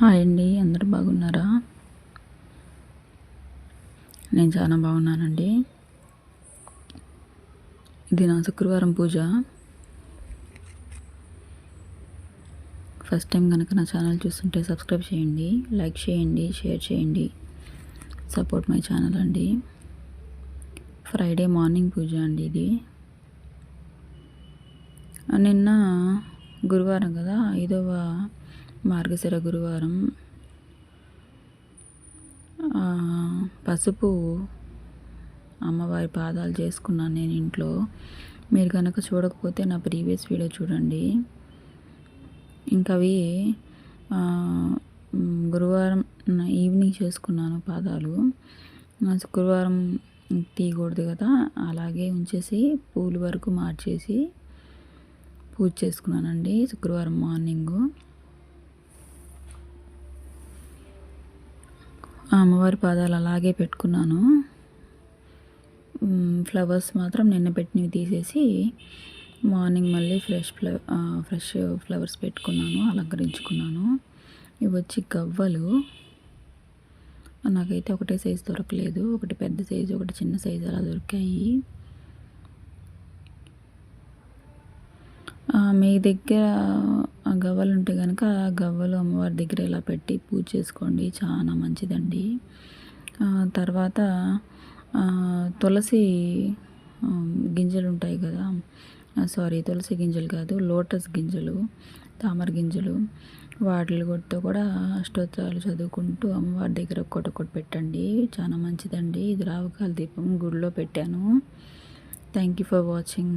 Hi అండి అందరు బాగున్నారా? నేను చాలా బాగున్నానండి. ఇది నా శుక్రవారం పూజ. ఫస్ట్ టైం కనుక నా ఛానల్ చూస్తుంటే సబ్స్క్రైబ్ చేయండి లైక్ చేయండి షేర్ చేయండి. సపోర్ట్ మై ఛానల్ అండి. ఫ్రైడే మార్నింగ్ పూజ అండి ఇది. నిన్న గురువారం కదా ఐదవ మార్గశిర గురువారం పసుపు అమ్మవారి పాదాలు చేసుకున్నాను నేను ఇంట్లో. మీరు కనుక చూడకపోతే నా ప్రీవియస్ వీడియో చూడండి. ఇంకా అవి గురువారం ఈవినింగ్ చేసుకున్నాను పాదాలు. శుక్రవారం తీయకూడదు కదా అలాగే ఉంచేసి పూలు వరకు మార్చేసి పూజ చేసుకున్నానండి శుక్రవారం మార్నింగు. అమ్మవారి పాదాలు అలాగే పెట్టుకున్నాను. ఫ్లవర్స్ మాత్రం నిన్న పెట్టినవి తీసేసి మార్నింగ్ మళ్ళీ ఫ్రెష్ ఫ్లవర్ ఫ్రెష్ ఫ్లవర్స్ పెట్టుకున్నాను అలంకరించుకున్నాను. ఇవి వచ్చి గవ్వలు. నాకైతే ఒకటే సైజు దొరకలేదు. ఒకటి పెద్ద సైజు ఒకటి చిన్న సైజు అలా దొరికాయి. మీ దగ్గర గవ్వలు ఉంటే కనుక గవ్వలు అమ్మవారి దగ్గర ఇలా పెట్టి పూజ చేసుకోండి. చాలా మంచిదండి. తర్వాత తులసి గింజలు ఉంటాయి కదా. సారీ తులసి గింజలు కాదు లోటస్ గింజలు తామర గింజలు వాటితో కూడా అష్టోత్తరాలు చదువుకుంటూ అమ్మవారి దగ్గర ఒక్కొక్కటి పెట్టండి. చాలా మంచిదండి. ఇది రావకాల దీపం గుడిలో పెట్టాను. Thank you for watching